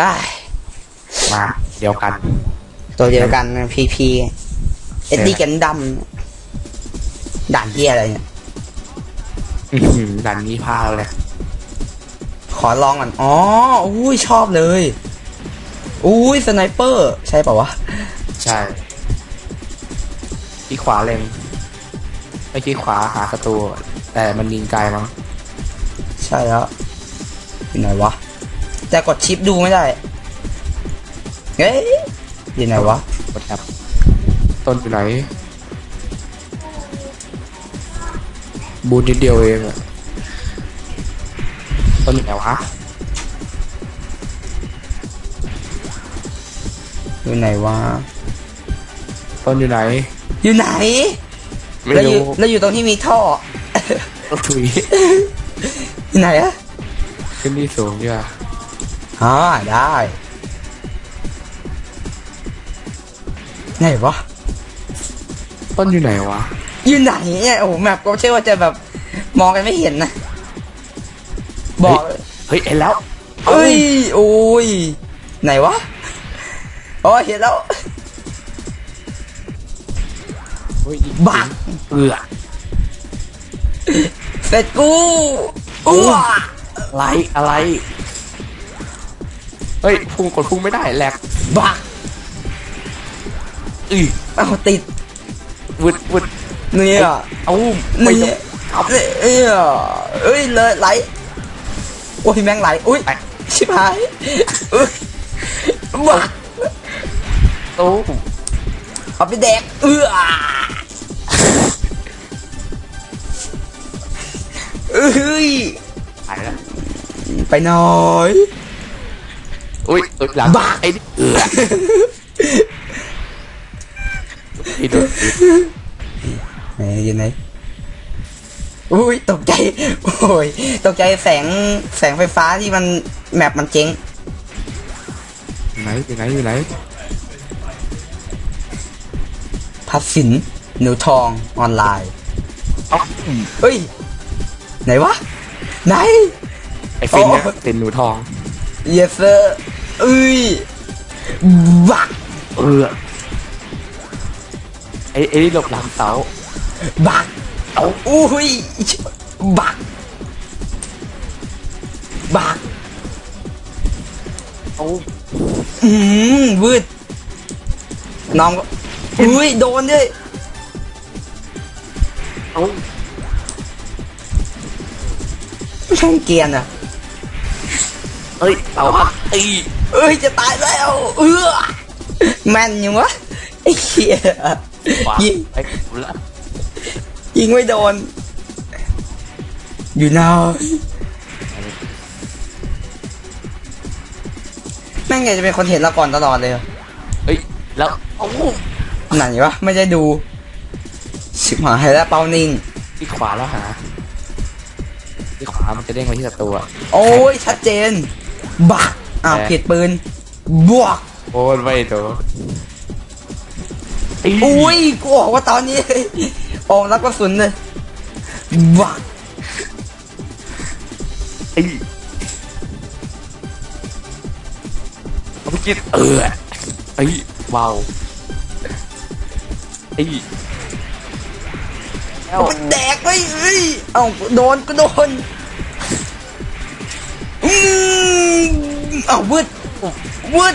อ้ายมา เดียวกัน ตัวเดียวกันพีพีเอ็ดดี้กันดำด่านเฮียอะไรเนี่ยอื้อหือด่านนี้พลาดเลย ขอลองก่อน อ๋อ อุ้ยชอบเลย อุ้ยสไนเปอร์ ใช่ป่าวะ ใช่ที่ขวาเล็งไม่ที่ขวาหาศัตรูแต่มันยิงไกลมั้ง ใช่แล้วอยู่ไหนวะ แต่กดชิปดูไม่ได้ เฮ้ยอยู่ไหนวะ กดแอปต้นอยู่ไหน บูนนิดเดียวเองอะต้นอยู่ไหนวะ อยู่ไหนวะ ต้นอยู่ไหน อยู่ไหน ไม่แล้วอยู่รู้แล้วอยู่ตรงที่มีท่อต้นถุยอยู่ไหนอะขึ้นที่สูงดีกว่า อ่าได้ไหนวะต้นอยู่ไหนวะอยู่ไหนเนี่ยโอ้โหแมปก็เชื่อว่าจะแบบมองกันไม่เห็นนะ บอกเฮ้ยเห็นแล้วเอ้ยโอ้ยไหนวะอ๋อเห็นแล้วเฮ้ยบักเอือเสร็จกูอ้วอะไรอะไร เฮ้ยพุ่งกดพุ่งไม่ได้แหลกบักอือเอาติดวึดวึดเนี่ยเอ้าไม่นี่ต้องเนี่ยเอ้ยเอ้ยเลยไหลโอ้ยแม่งไหลอุ้ยไปชิบหายเอ้ยบักตู้เอาไปแดกเอื้อเอ้ยหายแล้วไปหน่อย อุ้ยเอ้ยหลังบ้า ไอ้นี่เอือไอ้โดนติดไหนอยู่ไหนอุ้ยตกใจ โอ้ยตกใจแสงแสงไฟฟ้าที่มันแมปมันเจ๊งไหนอยู่ไหนอยู่ไหนพัดสินหนูทองออนไลน์เอ้าเฮ้ย ไหนวะ ไหน ไอ้ฟินเนี่ยโอ้เป็นหนูทอง yes sir เอ้ ยบักเออไอ้ไอ้นี่หลบหลังเสาบักเอาอุ้ยบักบักเอ้าอืมวืดน้องก็อุ้ยโดนด้วยเอ้าช่างเกรียนอะ เอ้ยเสาหักไอ้เอ้ยจะตายแล้ว เออแม่นยังวะไอ้เหี้ยขวายิงไอ้กูละยิงไม่โดน อยู่นาวแม่งไงจะเป็นคนเห็นเราก่อนตลอดเลยเหรอเฮ้ยแล้วเอ้าไหนวะไม่ได้ดูชิบหายแล้วเปานิ่ง ที่ขวาแล้วหาที่ขวามันจะเด้งไปที่ศัตรูอะ โอ้ยชัดเจน บักอ้าวแหมผิดปืน บวก โอ้ยไม่โดนอุ้ยกูบอกว่าตอนนี้ ออกรับกระสุนเลยบักไอ้เอาไปกินเออไอ้ว้าวไอ้แล้วมันแดกเฮ้ยเฮ้ยเอ้าโดนก็โดน เอ้าววืดวืด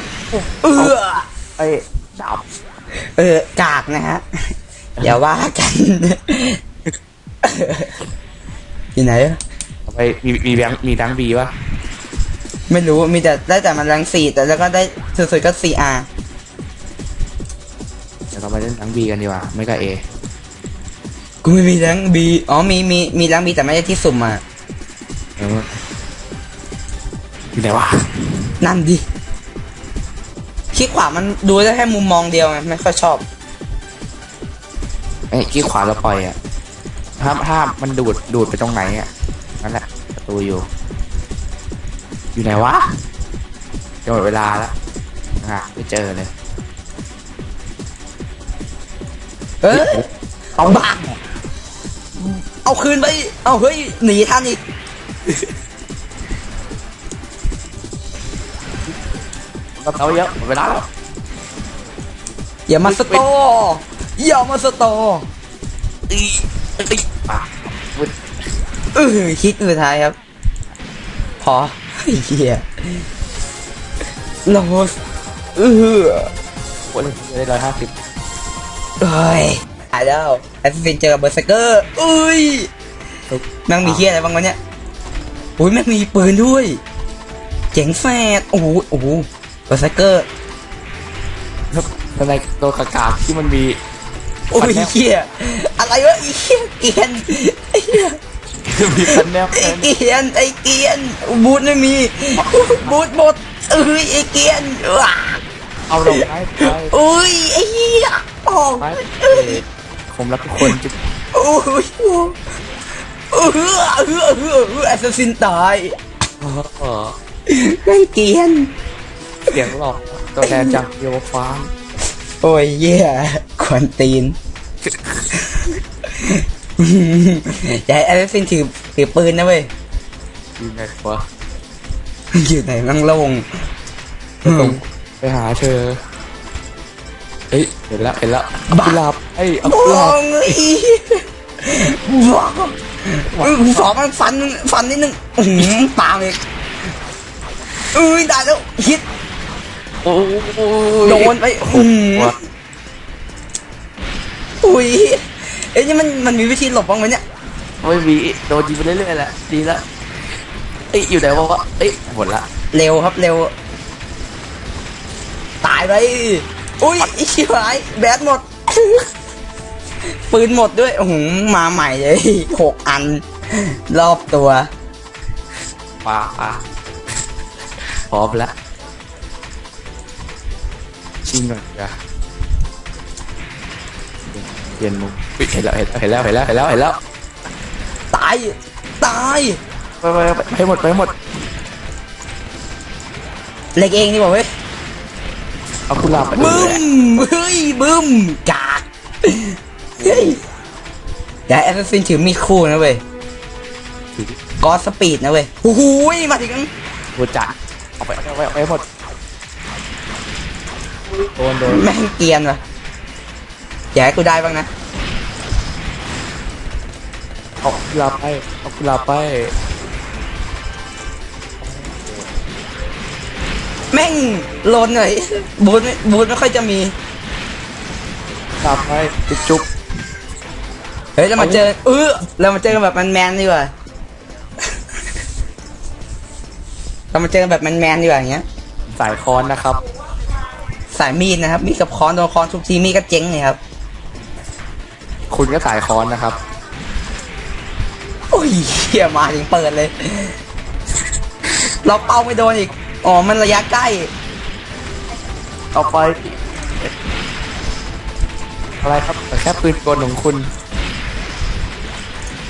เออไอ้ดับเออกากนะฮะอย่าว่ากันอยู่ไหนอะเอาไปมีมีแบงค์มีแบงค์บีป่ะไม่รู้มีแต่ได้แต่มันแรงสี่แต่แล้วก็ได้สุดๆก็สี่อาเดี๋ยวเราไปเล่นแบงค์บีกันดีกว่าไม่ก็เอกูไม่มีแรงบีอ๋อมีมีมีแรงบีแต่ไม่ได้ที่สุ่มมาเอออยู่ไหนวะ นั่นดิคลิกขวามันดูได้แค่มุมมองเดียวไงไม่ค่อยชอบไอ้ยขี้ขวาเราปล่อยอะถ้าถ้ามันดูดดูดไปตรงไหนอะนั่นแหละประตูอยู่ อยู่ไหนวะจะหมดเวลาแล้วอะไม่เจอเลยเอ้ยเอาบ้าเอาคืนไป เอาเฮ้ยหนีท่านอีก เราเยอะหมดเวลาแล้วอย่ามาสโตร์อย่ามาสโตร์อีอีป่ะวุ้นเออคิดสุดท้ายครับ พอไอ้เหี้ยโลสเออวุ้นได้ร้อยห้าสิบเอ้ยหายแล้วแอสซินเจอกับเบอร์เซเกอร์เอ้ยแม่งมีเฮียอะไรบ้างวะเนี่ยอุ้ยแม่งมีปืนด้วย เจ๋งแฟดโอ้โหโอ้โหเบอร์เซเกอร์ทำไมตัวกากาที่มันมีโอ้ยเฮียอะไรวะไอ้เฮียเกรียนไอ้เฮียมีพันแนบไอ้เกียนไอ้เกียนบูทไม่มีบูทหมดเอ้ยไอ้เกียนว้าเอาลงไปไปโอ้ยไอ้เหี้ยออกไปผมรักทุกคนจุดโอ้ยเออเออเออเออเออแอสซัสซินตายเออแม่งเกียน เสียงหลอกตัวแทนจากโยฟ้าโอ้ยเหี้ยควันตีนอย่าให้แอสซัสซินถือถือปืนนะเว้ยอยู่ไหนวะอยู่ไหนมั่งโลงไปหาเธอเฮ้ยเห็นแล้วเห็นแล้วเอากุหลาบเอ้ยเอาโอ้กุหลาบยบ้าเออสองมันฟันฟันนิดนึงอื้อหือปาเลยเอ้ยได้แล้วฮิต โอ้ยโดนไปอืมวะอุ้ยเอ้ยนี่มันมันมีวิธีหลบบ้างไหมเนี่ยไม่มีโดนยิงไปเรื่อยๆแหละดีละเอ้ยอยู่ไหนวะวะเอ้ยหมดละเร็วครับเร็ว ตายไปอุ้ยอีชิบหายแบตหมด ปืนหมดด้วยโอ้โหมาใหม่เลยหกอัน รอบตัวปลาปลาพร้อมละ ชิงหน่อยจ้ะเปลี่ยนมุมเฮ้ยเห็นแล้วเห็นแล้วเห็นแล้วเห็นแล้วเห็นแล้วตาย ตายไปไปไปไปหมดไปหมดเล็กเองนี่บอกเว้ยเอากุหลาบไปบึ้มเฮ้ยบึ้มกากเฮ้ยอย่าแอสซัสซินถือมีดคู่นะเว้ยกอสสปีดนะเว้ยโอ้โหมาถึงหัวจัดเอาไปเอาไปเอาไปหมด โดนโดนแม่งเกรียนว่ะอย่าให้กูได้บ้างนะเอากุหลาบไปเอากุหลาบไปแม่งโลนหน่อยบูทไม่บูทไม่ค่อยจะมีกุหลาบไปจุ๊บจุ๊บเฮ้ยเรามาเจอเออเรามาเจอกันแบบแมนๆดีกว่า เรามาเจอกันแบบแมนๆดีกว่าอย่างเงี้ย สายคอนนะครับ สายมีดนะครับ มีดกับค้อนโดนค้อนทุกทีมีดก็เจ๊งเลยครับ คุณก็สายคอนนะครับ โอ้ยเฮียมาถึงเปิดเลย เราเป้าไม่โดนอีก อ๋อ มันระยะใกล้เอาไป อะไรครับแต่แค่ปืนกลของคุณ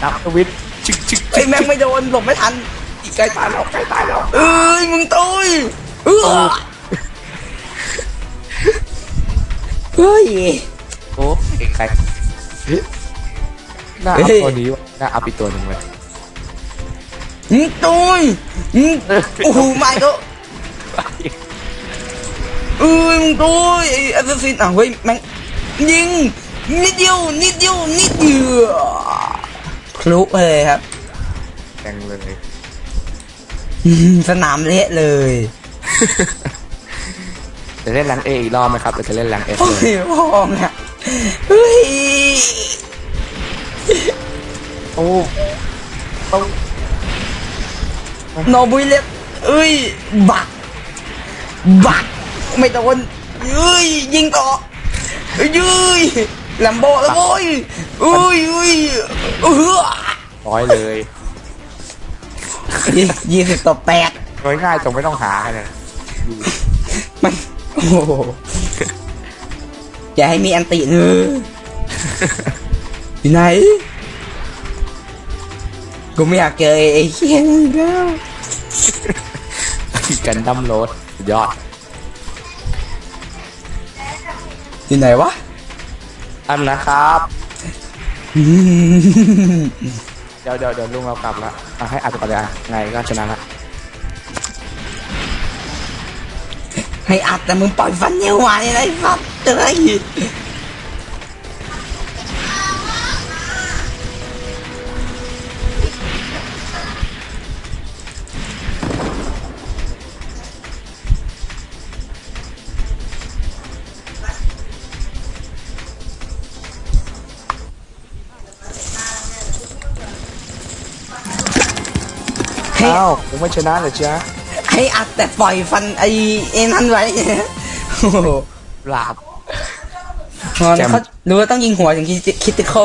นับทวิตชึกชึกเอ้ยแม่งไม่โดนหลบไม่ทันใกล้ตายแล้วใกล้ตายแล้วเอ้ยมึงตุยเออ เฮ้ย โอ้เอกใครเฮ้ยหน้าอัพตัวนี้วะหน้าอัพอีกตัวหนึ่งเลยมึงตุยมึงโอ้โหไม่ก็เอ้ยมึงตุยไอ้แอสซัสซินอะเฮ้ยแม่งยิงนิดเดียวนิดเดียวนิดเดียวคลุกเลยครับแข่งเลยอืมสนามเละเลย จะเล่นแรงเออีกรอบไหมครับหรือจะเล่นแรงเอสโอ้เลยยพ่องอะเฮ้ยโอ้ต้องโนบุยเล็บเอ้ย บัก บัก ไม่โดนเอ้ย ยิงต่อเอ้ยยืยแลมโบแล้วโว้ยเอ้ยเอ้ยเออร้อยเลยยี่สิบต่อแปดร้อยง่ายจงไม่ต้องหากันเลยมัน โอ้โหอย่าให้มีอันติเนอะอยู่ไหน กูไม่อยากเจอไอ้เคียนอีกแล้วกันดั้มโรดสุดยอด อยู่ไหนวะ อันนะครับอืมเดี๋ยวเดี๋ยวเดี๋ยวลุงเรากลับละอะให้อัดก่อนเลยอะไงก็ชนะละ ให้อัดแต่มึงปล่อยฟันเนียวมาเนี่ยนะไอ้สัตว์เอ้ยให้อ้าวผมไม่ชนะเหรอจ๊ะ ให้อัดแต่ปล่อยฟันไอ้เอ็นั่นไว้โอ้โหหลาบพอแจ่มเขารู้ว่าต้องยิงหัวถึงคิดติคอ